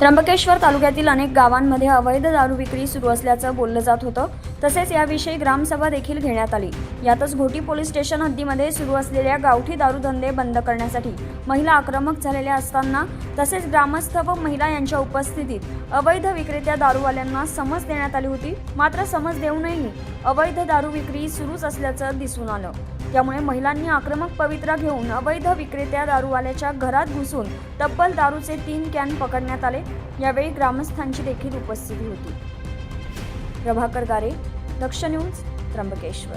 त्र्यंबकेश्वर तालुक्यातील अनेक गावांमध्ये अवैध दारू विक्री सुरू असल्याचं बोललं जात होतं. तसेच याविषयी ग्रामसभा देखील घेण्यात आली. यातच घोटी पोलीस स्टेशन हद्दीमध्ये सुरू असलेल्या गावठी दारूधंदे बंद करण्यासाठी महिला आक्रमक झालेल्या असताना तसेच ग्रामस्थ व महिला यांच्या उपस्थितीत अवैध विक्रेत्या दारूवाल्यांना समज देण्यात आली होती. मात्र समज देऊनही अवैध दारू विक्री सुरूच असल्याचं दिसून आलं. त्यामुळे महिलांनी आक्रमक पवित्रा घेऊन अवैध विक्रेत्या दारूवाल्याच्या घरात घुसून तब्बल दारूचे तीन कॅन पकडण्यात आले. यावेळी ग्रामस्थांची देखील उपस्थिती होती. प्रभाकर गारे दक्ष न्यूज त्र्यंबकेश्वर.